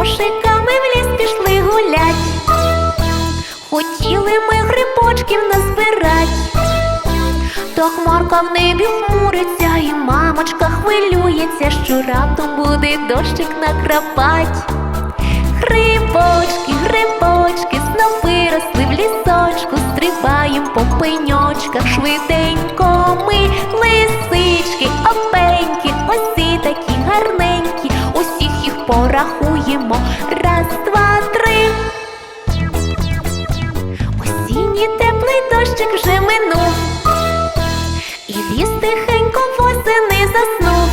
кошиками в ліс пішли гулять, хотіли ми грибочків назбирать, то хмарка в небі хмуриться, і мамочка хвилюється, що раптом буде дощик накрапать. Грибочки, грибочки, знов виросли в лісочку, стрибаєм по пеньочках швиденько ми лисички, опеньки, осі такі гарненькі, усіх їх порахуй порахуємо. Раз, два, три. Осінній теплий дощик вже минув, і ліс тихенько восени заснув.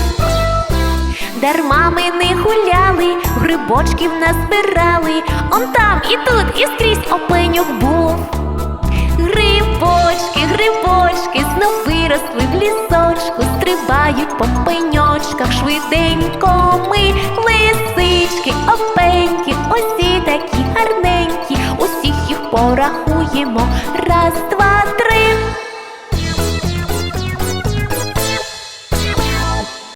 Дарма ми не гуляли, грибочків назбирали, он там і тут, і скрізь опеньок був. Грибочки, грибочки, знов виросли в лісочку, стрибають по пеньочках швиденько ми порахуємо. Раз, два,